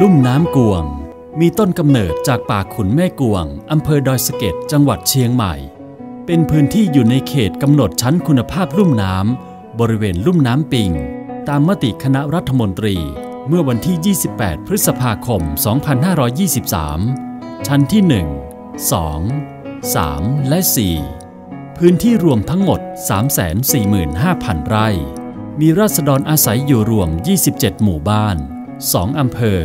ลุ่มน้ำกวง มีต้นกำเนิดจากป่าขุนแม่กวงอำเภอดอยสะเก็ดจังหวัดเชียงใหม่ เป็นพื้นที่อยู่ในเขตกำหนดชั้นคุณภาพลุ่มน้ำบริเวณลุ่มน้ำปิง ตามมติคณะรัฐมนตรี เมื่อวันที่ 28 พฤษภาคม 2523 ชั้นที่ 1 2 3 และ 4 พื้นที่รวมทั้งหมด 345,000 ไร่ มีราษฎรอาศัยอยู่รวม 27 หมู่บ้าน 2 อำเภอ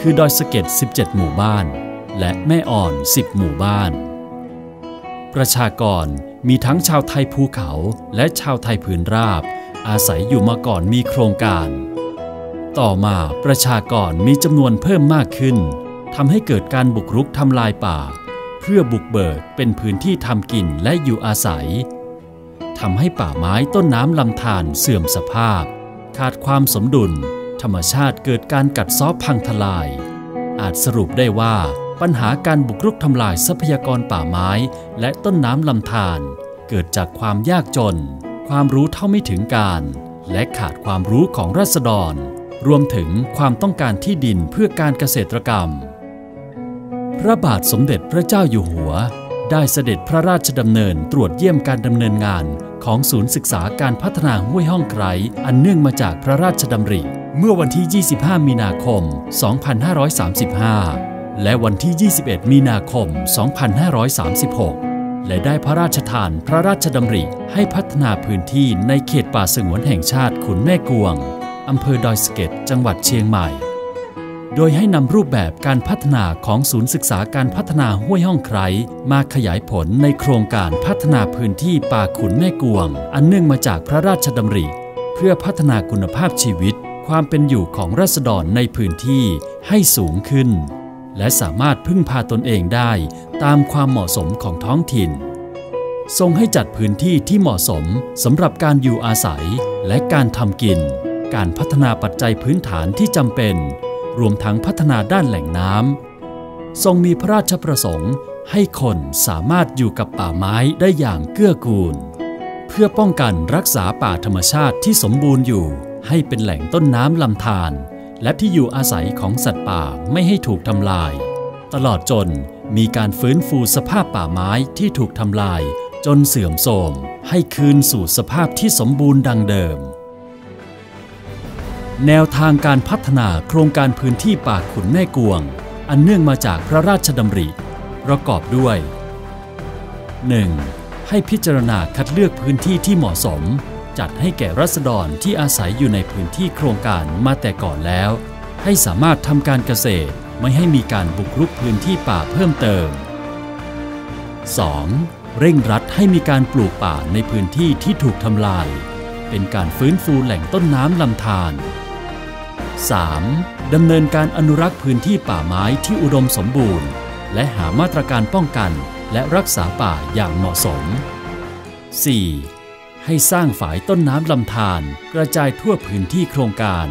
คือดอยสะเก็ด 17 หมู่บ้าน และแม่อ่อน 10 หมู่บ้าน ประชากรมีทั้งชาวไทยภูเขาและชาวไทยพื้นราบ อาศัยอยู่มาก่อนมีโครงการ ต่อมาประชากรมีจำนวนเพิ่มมากขึ้นทำให้เกิดการบุกรุกทำลายป่า เพื่อบุกเบิกเป็นพื้นที่ทำกินและอยู่อาศัยทำให้ป่าไม้ต้นน้ำลำธารเสื่อมสภาพ ขาดความสมดุล ธรรมชาติเกิดการกัดเซาะพังทลาย อาจสรุปได้ว่าปัญหาการบุกรุกทำลายทรัพยากรป่าไม้และต้นน้ำลำธารเกิดจากความยากจน ความรู้เท่าไม่ถึงการ และขาดความรู้ของราษฎร รวมถึงความต้องการที่ดินเพื่อการเกษตรกรรม พระบาทสมเด็จพระเจ้าอยู่หัว ได้เสด็จพระราชดำเนินตรวจเยี่ยมการดำเนินงานของศูนย์ศึกษาการพัฒนาห้วยห้องไครอันเนื่องมาจากพระราชดำริ เมื่อวันที่ 25 มีนาคม 2535 และวันที่ 21 มีนาคม 2536 และได้พระราชทานพระราชดำริให้พัฒนาพื้นที่ในเขตป่าสงวนแห่งชาติขุนแม่กวง อำเภอดอยสะเก็ด จังหวัดเชียงใหม่ โดยให้นำรูปแบบการพัฒนาของศูนย์ศึกษาการพัฒนาห้วยห้องไครมาขยายผลในโครงการพัฒนาพื้นที่ป่าขุนแม่กวง อันเนื่องมาจากพระราชดำริ เพื่อพัฒนาคุณภาพชีวิต ความเป็นอยู่ของราษฎรในพื้นที่ให้สูงขึ้น และสามารถพึ่งพาตนเองได้ตามความเหมาะสมของท้องถิ่น ทรงให้จัดพื้นที่ที่เหมาะสมสำหรับการอยู่อาศัยและการทำกิน การพัฒนาปัจจัยพื้นฐานที่จำเป็น รวมทั้งพัฒนาด้านแหล่งน้ำทรงมีพระราชประสงค์ให้คนสามารถอยู่กับป่าไม้ได้อย่างเกื้อกูล เพื่อป้องกันรักษาป่าธรรมชาติที่สมบูรณ์อยู่ ให้เป็นแหล่งต้นน้ำลำธารและที่อยู่อาศัยของสัตว์ป่าไม่ให้ถูกทำลาย ตลอดจนมีการฟื้นฟูสภาพป่าไม้ที่ถูกทำลายจนเสื่อมโทรมให้คืนสู่สภาพที่สมบูรณ์ดังเดิม แนวทางการพัฒนาโครงการพื้นที่ป่าขุนแม่กวง อันเนื่องมาจากพระราชดำริ ประกอบด้วย 1. ให้พิจารณาคัดเลือกพื้นที่ที่เหมาะสม จัดให้แก่รัษฎรที่อาศัยอยู่ในพื้นที่โครงการมาแต่ก่อนแล้ว ให้สามารถทำการเกษตรไม่ให้มีการบุกรุกพื้นที่ป่าเพิ่มเติม 2. เร่งรัดให้มีการปลูกป่าในพื้นที่ที่ถูกทำลาย เป็นการฟื้นฟูแหล่งต้นน้ำลำธาร 3. ดำเนินการอนุรักษ์พื้นที่ป่าไม้ที่อุดมสมบูรณ์ และหามาตรการป้องกันและรักษาป่าอย่างเหมาะสม 4. ให้สร้างฝายต้นน้ำลำธารกระจายทั่วพื้นที่โครงการ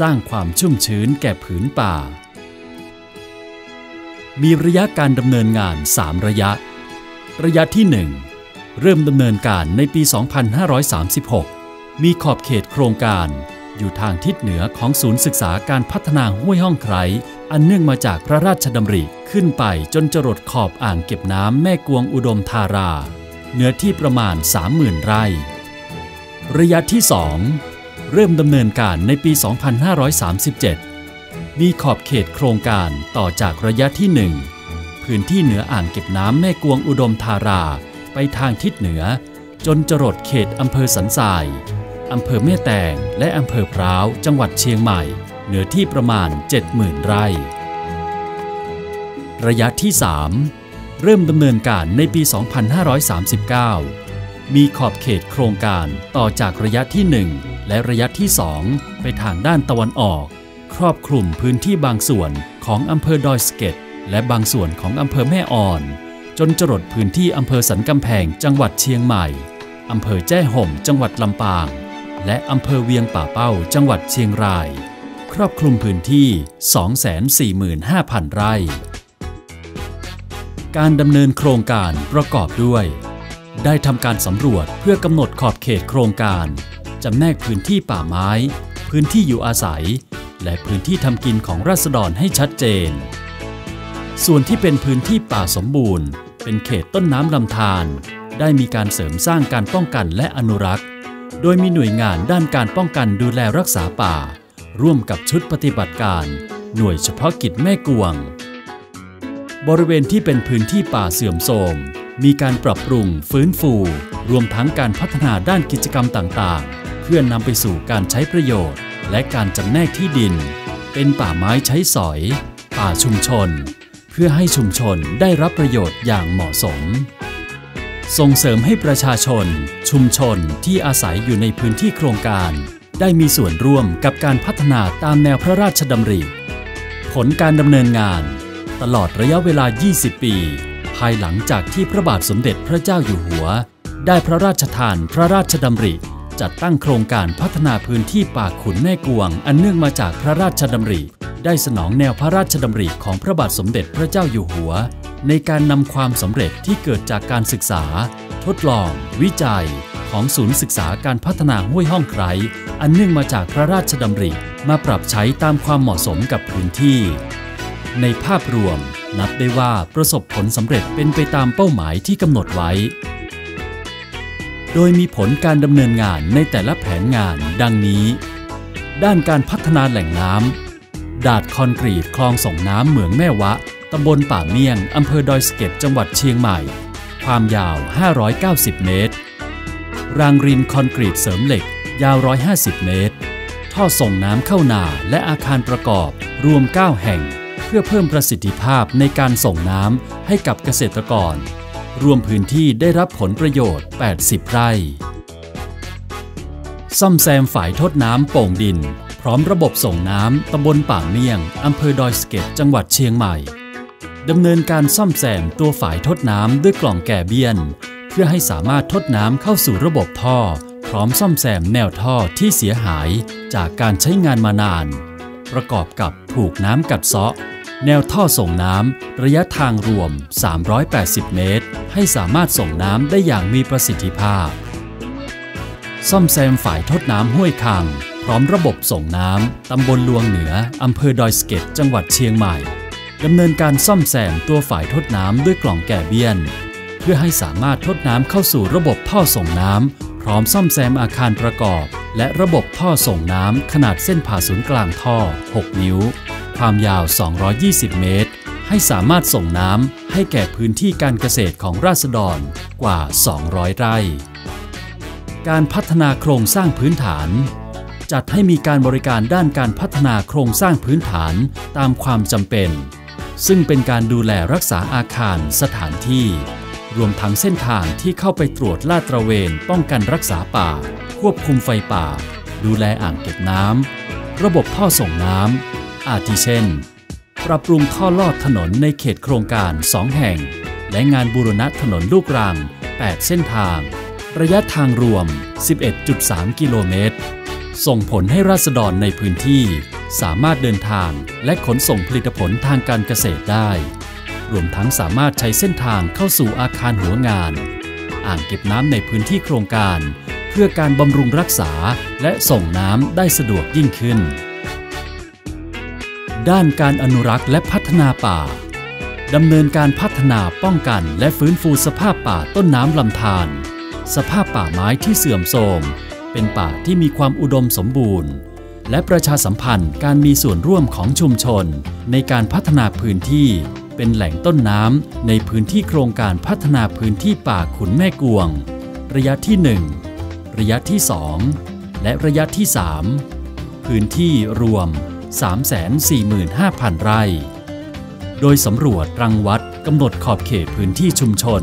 สร้างความชุ่มชื้นแก่ผืนป่า มีระยะการดำเนินงาน 3 ระยะ ระยะที่ 1 เริ่มดำเนินการในปี 2536 มีขอบเขตโครงการ อยู่ทางทิศเหนือของศูนย์ศึกษาการพัฒนาห้วยห้องไครอันเนื่องมาจากพระราชดำริขึ้นไปจนจรดขอบอ่างเก็บน้ำแม่กวงอุดมธารา เนื้อที่ประมาณ 30,000 ไร่ ระยะที่ 2 เริ่มดำเนินการในปี 2537 มีขอบเขตโครงการต่อจากระยะที่ 1 พื้นที่เหนืออ่างเก็บน้ำแม่กวงอุดมธาราไปทางทิศเหนือ จนจรดเขตอำเภอสันทรายอำเภอแม่แตงและอำเภอพร้าว จังหวัดเชียงใหม่ เนื้อที่ประมาณ 70,000 ไร่ ระยะที่ 3 เริ่มดำเนินการในปี 2539 มีขอบเขตโครงการต่อจากระยะที่ 1 และระยะที่ 2 ไปทางด้านตะวันออก ครอบคลุมพื้นที่บางส่วนของอำเภอดอยสะเก็ดและบางส่วนของอำเภอแม่อ่อน จนจรดพื้นที่อำเภอสันกำแพงจังหวัดเชียงใหม่อำเภอแจ้ห่มจังหวัดลำปาง และอำเภอเวียงป่าเป้าจังหวัดเชียงราย ครอบคลุมพื้นที่ 245,000 ไร่ การดำเนินโครงการประกอบด้วย ได้ทำการสำรวจเพื่อกำหนดขอบเขตโครงการจำแนกพื้นที่ป่าไม้ พื้นที่อยู่อาศัย และพื้นที่ทำกินของราษฎรให้ชัดเจน ส่วนที่เป็นพื้นที่ป่าสมบูรณ์ เป็นเขตต้นน้ำลำธารได้มีการเสริมสร้างการป้องกันและอนุรักษ์ โดยมีหน่วยงานด้านการป้องกันดูแลรักษาป่า ร่วมกับชุดปฏิบัติการ หน่วยเฉพาะกิจแม่กวง บริเวณที่เป็นพื้นที่ป่าเสื่อมโทรม มีการปรับปรุงฟื้นฟู รวมทั้งการพัฒนาด้านกิจกรรมต่างๆ เพื่อนนำไปสู่การใช้ประโยชน์ และการจำแนกที่ดิน เป็นป่าไม้ใช้สอย ป่าชุมชน เพื่อให้ชุมชนได้รับประโยชน์อย่างเหมาะสม ส่งเสริมให้ประชาชน ชุมชนที่อาศัยอยู่ในพื้นที่โครงการ ได้มีส่วนร่วมกับการพัฒนาตามแนวพระราชดำริ ผลการดำเนินงาน ตลอดระยะเวลา 20 ปี ภายหลังจากที่พระบาทสมเด็จพระเจ้าอยู่หัว ได้พระราชทานพระราชดำริ จัดตั้งโครงการพัฒนาพื้นที่ป่าขุนแม่กวง อันเนื่องมาจากพระราชดำริ ได้สนองแนวพระราชดำริของพระบาทสมเด็จพระเจ้าอยู่หัว ในการนำความสำเร็จที่เกิดจากการศึกษา ทดลอง วิจัย ของศูนย์ศึกษาการพัฒนาห้วยห้องไครอันเนื่องมาจากพระราชดำริมาปรับใช้ตามความเหมาะสมกับพื้นที่ ในภาพรวม นับได้ว่าประสบผลสำเร็จเป็นไปตามเป้าหมายที่กำหนดไว้ โดยมีผลการดำเนินงานในแต่ละแผนงานดังนี้ ด้านการพัฒนาแหล่งน้ำดาดคอนกรีตคลองส่งน้ำเหมืองแม่วะตำบลป่าเมี่ยงอำเภอดอยสะเก็ดจังหวัดเชียงใหม่ ความยาว 590 เมตร รางรินคอนกรีตเสริมเหล็ก ยาว 150 เมตร ท่อส่งน้ำเข้านาและอาคารประกอบรวม 9 แห่ง พื่อเพิ่มประสิทธิภาพในการส่งน้ำให้กับเกษตรกร รวมพื้นที่ได้รับผลประโยชน์ 80 ไร่ ซ่อมแซมฝายทดน้ำโป่งดิน พร้อมระบบส่งน้ำตำบลป่าเมี่ยงอำเภอดอยสะเก็ดจังหวัดเชียงใหม่ดำเนินการซ่อมแซมตัวฝายทดน้ำด้วยกล่องแก่เบี้ยน เพื่อให้สามารถทดน้ำเข้าสู่ระบบท่อ พร้อมซ่อมแซมแนวท่อที่เสียหายจากการใช้งานมานาน ประกอบกับถูกน้ำกัดเซาะ แนวท่อส่งน้ำระยะทางรวม 380 เมตร ให้สามารถส่งน้ำได้อย่างมีประสิทธิภาพ ซ่อมแซมฝ่ายทดน้ำห้วยคัง พร้อมระบบส่งน้ำตำบลลวงเหนืออำเภอดอยสะเก็ดจังหวัดเชียงใหม่ดำเนินการซ่อมแซมตัวฝ่ายทดน้ำด้วยกล่องแก่เบี้ยน เพื่อให้สามารถทดน้ำเข้าสู่ระบบท่อส่งน้ำพร้อมซ่อมแซมอาคารประกอบ และระบบท่อส่งน้ำขนาดเส้นผ่าศูนย์กลางท่อ 6 นิ้ว ความยาว 220 เมตร ให้สามารถส่งน้ำให้แก่พื้นที่การเกษตรของราษฎรกว่า 200 ไร่ การพัฒนาโครงสร้างพื้นฐาน จัดให้มีการบริการด้านการพัฒนาโครงสร้างพื้นฐานตามความจำเป็น ซึ่งเป็นการดูแลรักษาอาคารสถานที่ รวมทั้งเส้นทางที่เข้าไปตรวจลาดตระเวนป้องกันรักษาป่า ควบคุมไฟป่า ดูแลอ่างเก็บน้ำระบบท่อส่งน้ำ อาทิเช่น ปรับปรุงท่อลอดถนนในเขตโครงการ 2 แห่ง และงานบูรณะถนนลูกรัง 8 เส้นทาง ระยะทางรวม 11.3 กิโลเมตร ส่งผลให้ราษฎรในพื้นที่ สามารถเดินทางและขนส่งผลิตผลทางการเกษตรได้ รวมทั้งสามารถใช้เส้นทางเข้าสู่อาคารหัวงาน อ่างเก็บน้ำในพื้นที่โครงการ เพื่อการบำรุงรักษาและส่งน้ำได้สะดวกยิ่งขึ้น ด้านการอนุรักษ์และพัฒนาป่า ดำเนินการพัฒนาป้องกันและฟื้นฟูสภาพป่าต้นน้ำลำธารสภาพป่าไม้ที่เสื่อมโทรม เป็นป่าที่มีความอุดมสมบูรณ์ และประชาสัมพันธ์การมีส่วนร่วมของชุมชน ในการพัฒนาพื้นที่ เป็นแหล่งต้นน้ำในพื้นที่โครงการพัฒนาพื้นที่ป่าขุนแม่กวง ระยะที่ 1 ระยะที่ 2 และระยะที่ 3 พื้นที่รวม 345,000 ไร่ โดยสำรวจรังวัดกำหนดขอบเขตพื้นที่ชุมชน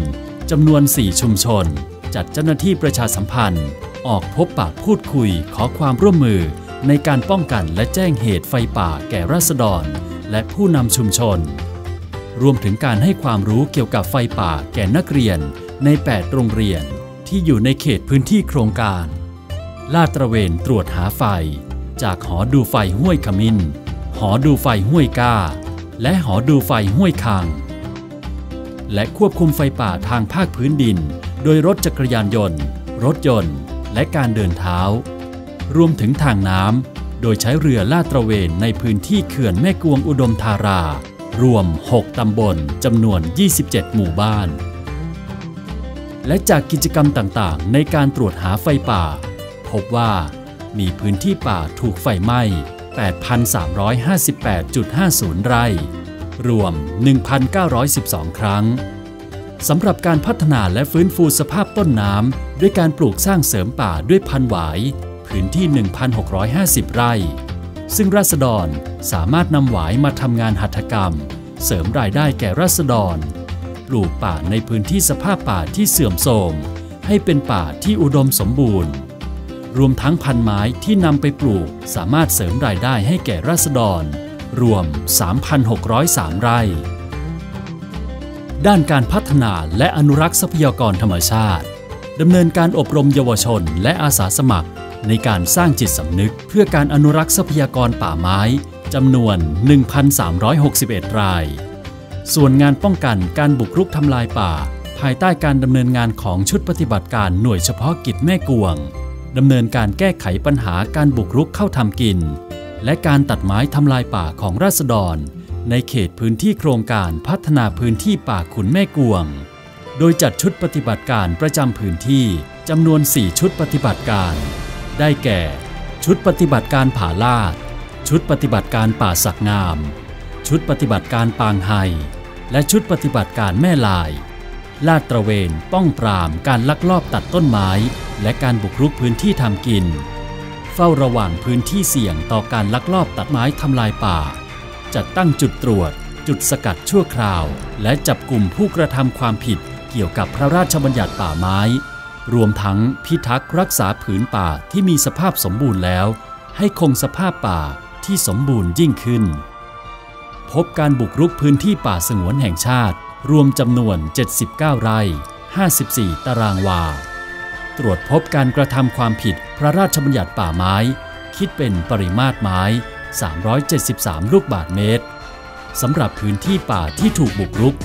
จำนวน 4 ชุมชน จัดเจ้าหน้าที่ประชาสัมพันธ์ ออกพบปะพูดคุยขอความร่วมมือในการป้องกันและแจ้งเหตุไฟป่าแก่ราษฎร และผู้นำชุมชน รวมถึงการให้ความรู้เกี่ยวกับไฟป่าแก่นักเรียนใน 8 โรงเรียนที่อยู่ในเขตพื้นที่โครงการ ลาดตระเวนตรวจหาไฟ จากหอดูไฟห้วยขมิน หอดูไฟห้วยก้า และหอดูไฟห้วยคางและควบคุมไฟป่าทางภาคพื้นดิน โดยรถจักรยานยนต์ รถยนต์ และการเดินเท้า รวมถึงทางน้ำ โดยใช้เรือลาดตระเวนในพื้นที่เขื่อนแม่กวงอุดมธารา รวม 6 ตำบลจำนวน 27 หมู่บ้าน และจากกิจกรรมต่างๆ ในการตรวจหาไฟป่า พบว่า มีพื้นที่ป่าถูกไฟไหม้ 8,358.50 ไร่ รวม 1,912 ครั้งสำหรับการพัฒนาและฟื้นฟูสภาพต้นน้ำด้วยการปลูกสร้างเสริมป่าด้วยพันหวาย พื้นที่ 1,650 ไร่ ซึ่งราษฎรสามารถนำหวายมาทำงานหัตถกรรม เสริมรายได้แก่ราษฎร ปลูกป่าในพื้นที่สภาพป่าที่เสื่อมโทรม ให้เป็นป่าที่อุดมสมบูรณ์ รวมทั้งพันไม้ที่นำไปปลูกสามารถเสริมรายได้ให้แก่ราษฎร รวม 3,603 ไร่ ด้านการพัฒนาและอนุรักษ์ทรัพยากรธรรมชาติดำเนินการอบรมเยาวชนและอาสาสมัคร ในการสร้างจิตสำนึก เพื่อการอนุรักษ์ทรัพยากรป่าไม้จำนวน 1,361 ราย ส่วนงานป้องกันการบุกรุกทำลายป่า ภายใต้การดำเนินงานของชุดปฏิบัติการหน่วยเฉพาะกิจแม่กวง ดำเนินการแก้ไขปัญหาการบุกรุกเข้าทำกิน และการตัดไม้ทำลายป่าของราษฎร ในเขตพื้นที่โครงการพัฒนาพื้นที่ป่าขุนแม่กวง โดยจัดชุดปฏิบัติการประจำพื้นที่จำนวน 4 ชุดปฏิบัติการ ได้แก่ ชุดปฏิบัติการผาลาด ชุดปฏิบัติการป่าสักงาม ชุดปฏิบัติการปางไฮและชุดปฏิบัติการแม่ลาย ลาดตระเวนป้องปรามการลักลอบตัดต้นไม้ และการบุกรุกพื้นที่ทำกิน เฝ้าระวังพื้นที่เสี่ยงต่อการลักลอบตัดไม้ทำลายป่า จัดตั้งจุดตรวจ จุดสกัดชั่วคราว และจับกลุ่มผู้กระทำความผิดเกี่ยวกับพระราชบัญญัติป่าไม้ รวมทั้งพิทักษ์รักษาผืนป่าที่มีสภาพสมบูรณ์แล้ว ให้คงสภาพป่าที่สมบูรณ์ยิ่งขึ้น พบการบุกรุกพื้นที่ป่าสงวนแห่งชาติ รวมจำนวน 79 ไร่ 54 ตารางวา ตรวจพบการกระทำความผิดพระราชบัญญัติป่าไม้ คิดเป็นปริมาตรไม้ 373 ลูกบาทเมตรสำหรับพื้นที่ป่าที่ถูกบุกรุก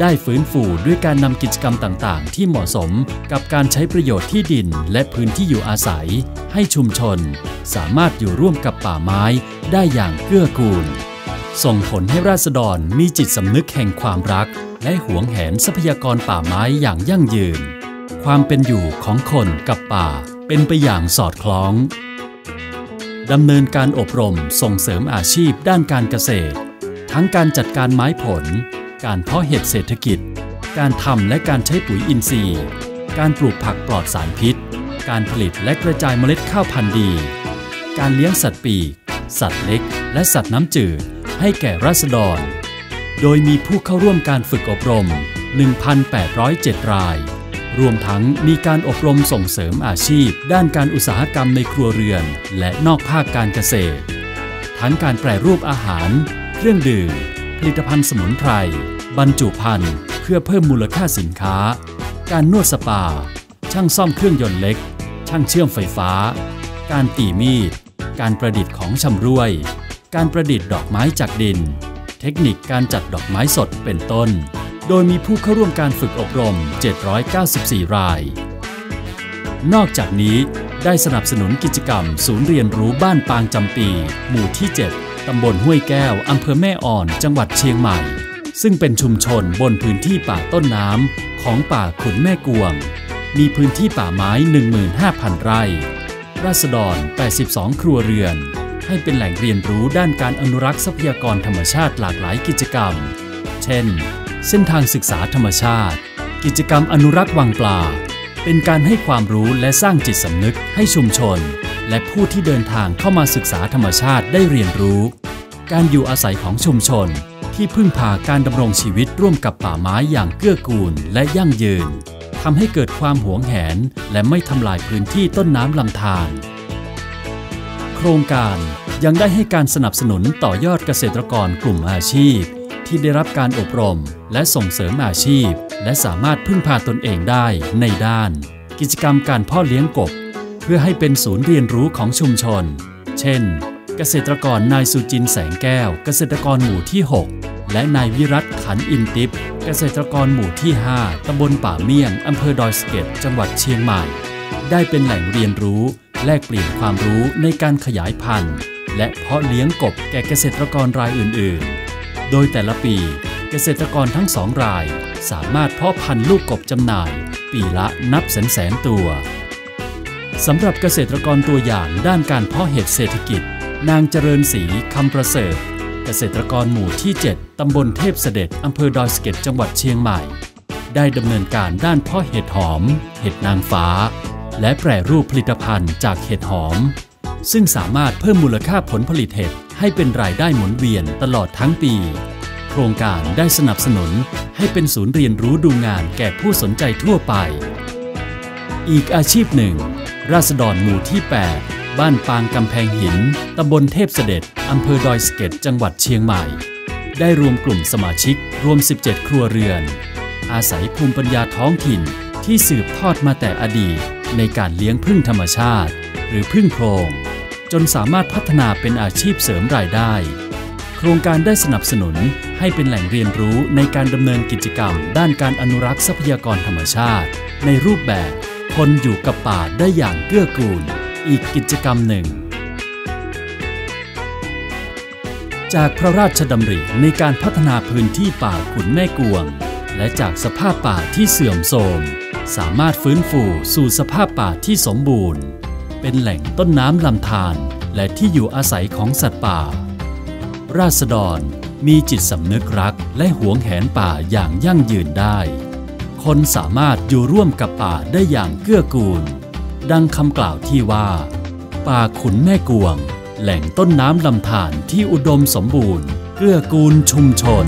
ได้ฟื้นฟูด้วยการนำกิจกรรมต่างๆ ที่เหมาะสมกับการใช้ประโยชน์ที่ดินและพื้นที่อยู่อาศัย ให้ชุมชน สามารถอยู่ร่วมกับป่าไม้ได้อย่างเกื้อกูล ส่งผลให้ราษฎรมีจิตสำนึกแห่งความรัก และหวงแหนทรัพยากรป่าไม้อย่างยั่งยืน ความเป็นอยู่ของคนกับป่าเป็นไปอย่างสอดคล้อง ดำเนินการอบรมส่งเสริมอาชีพด้านการเกษตร ทั้งการจัดการไม้ผล การเพาะเห็ดเศรษฐกิจ การทำและการใช้ปุ๋ยอินทรีย์ การปลูกผักปลอดสารพิษ การผลิตและกระจายเมล็ดข้าวพันธุ์ดี การเลี้ยงสัตว์ปีก สัตว์เล็ก และสัตว์น้ำจืดให้แก่ราษฎร โดยมีผู้เข้าร่วมการฝึกอบรม 1,807 ราย รวมทั้งมีการอบรมส่งเสริมอาชีพ ด้านการอุตสาหกรรมในครัวเรือน และนอกภาคการเกษตร ทั้งการแปรรูปอาหาร เครื่องดื่ม ผลิตภัณฑ์สมุนไพร บรรจุภัณฑ์ เพื่อเพิ่มมูลค่าสินค้า การนวดสปา ช่างซ่อมเครื่องยนต์เล็ก ช่างเชื่อมไฟฟ้า การตีมีด การประดิษฐ์ของชำร่วย การประดิษฐ์ดอกไม้จากดิน เทคนิคการจัดดอกไม้สดเป็นต้น โดยมีผู้เข้าร่วมการฝึกอบรม 794 ราย นอกจากนี้ได้สนับสนุนกิจกรรม ศูนย์เรียนรู้บ้านปางจำปี หมู่ที่ 7 ตำบลห้วยแก้ว อำเภอแม่อ่อน จังหวัดเชียงใหม่ ซึ่งเป็นชุมชนบนพื้นที่ป่าต้นน้ำของป่าขุนแม่กวง มีพื้นที่ป่าไม้ 15,000 ไร่ ราษฎร 82 ครัวเรือน ให้เป็นแหล่งเรียนรู้ด้านการอนุรักษ์ทรัพยากรธรรมชาติหลากหลายกิจกรรม เช่น เส้นทางศึกษาธรรมชาติ กิจกรรมอนุรักษ์วังปลา เป็นการให้ความรู้และสร้างจิตสำนึกให้ชุมชน และผู้ที่เดินทางเข้ามาศึกษาธรรมชาติได้เรียนรู้ การอยู่อาศัยของชุมชน ที่พึ่งพาการดำรงชีวิตร่วมกับป่าไม้อย่างเกื้อกูลและยั่งยืนทำให้เกิดความหวงแหน และไม่ทำลายพื้นที่ต้นน้ำลำธารโครงการยังได้ให้การสนับสนุนต่อยอดเกษตรกรกลุ่มอาชีพ ที่ได้รับการอบรม และส่งเสริมอาชีพ และสามารถพึ่งพาตนเองได้ในด้าน กิจกรรมการเพ่อเลี้ยงกบ เพื่อให้เป็นศูนย์เรียนรู้ของชุมชน เช่น เกษตรกรนายสุจินแสงแก้ว เกษตรกรหมู่ที่ 6 และนายวิรัตขันอินติปเกษตรกรหมู่ที่ 5 ตำบลป่าเมี่ยง อำเภอดอยสะเก็ด จังหวัดเชียงใหม่ ได้เป็นแหล่งเรียนรู้ แลกเปลี่ยนความรู้ในการขยายพันธุ์ และเพาะเลี้ยงกบแก่เกษตรกรรายอื่น ๆ โดยแต่ละปีเกษตรกรทั้งสองรายสามารถเพาะพันธุ์ลูกกบจำหน่าย ปีละนับแสนแสนตัวสำหรับเกษตรกรตัวอย่างด้านการเพาะเห็ดเศรษฐกิจ นางเจริญศรีคำประเสริฐ เกษตรกรหมู่ที่ 7 ตำบลเทพเสด็จอำเภอดอยสะเก็ดจังหวัดเชียงใหม่ ได้ดำเนินการด้านเพาะเห็ดหอม เห็ดนางฟ้า และแปรรูปผลิตภัณฑ์จากเห็ดหอม ซึ่งสามารถเพิ่มมูลค่าผลผลิตเห็ด ให้เป็นรายได้หมุนเวียนตลอดทั้งปี โครงการได้สนับสนุนให้เป็นศูนย์เรียนรู้ดูงานแก่ผู้สนใจทั่วไป อีกอาชีพหนึ่ง ราษฎรหมู่ที่ 8 บ้านปางกำแพงหิน ตำบลเทพเสด็จ อำเภอดอยสะเก็ดจังหวัดเชียงใหม่ ได้รวมกลุ่มสมาชิกรวม 17 ครัวเรือน อาศัยภูมิปัญญาท้องถิ่นที่สืบทอดมาแต่อดีตในการเลี้ยงพึ่งธรรมชาติ หรือพึ่งโพรง จนสามารถพัฒนาเป็นอาชีพเสริมรายได้ โครงการได้สนับสนุนให้เป็นแหล่งเรียนรู้ในการดำเนินกิจกรรม ด้านการอนุรักษ์ทรัพยากรธรรมชาติ ในรูปแบบคนอยู่กับป่าได้อย่างเกื้อกูล อีกกิจกรรมหนึ่ง จากพระราชดำริในการพัฒนาพื้นที่ป่าขุนแม่กวง และจากสภาพป่าที่เสื่อมโทรม สามารถฟื้นฟูสู่สภาพป่าที่สมบูรณ์ เป็นแหล่งต้นน้ำลำธารและที่อยู่อาศัยของสัตว์ป่า ราษฎรมีจิตสำนึกรักและหวงแหนป่าอย่างยั่งยืนได้ คนสามารถอยู่ร่วมกับป่าได้อย่างเกื้อกูล ดังคำกล่าวที่ว่า ป่าขุนแม่กวง แหล่งต้นน้ำลำธารที่อุดมสมบูรณ์ เกื้อกูลชุมชน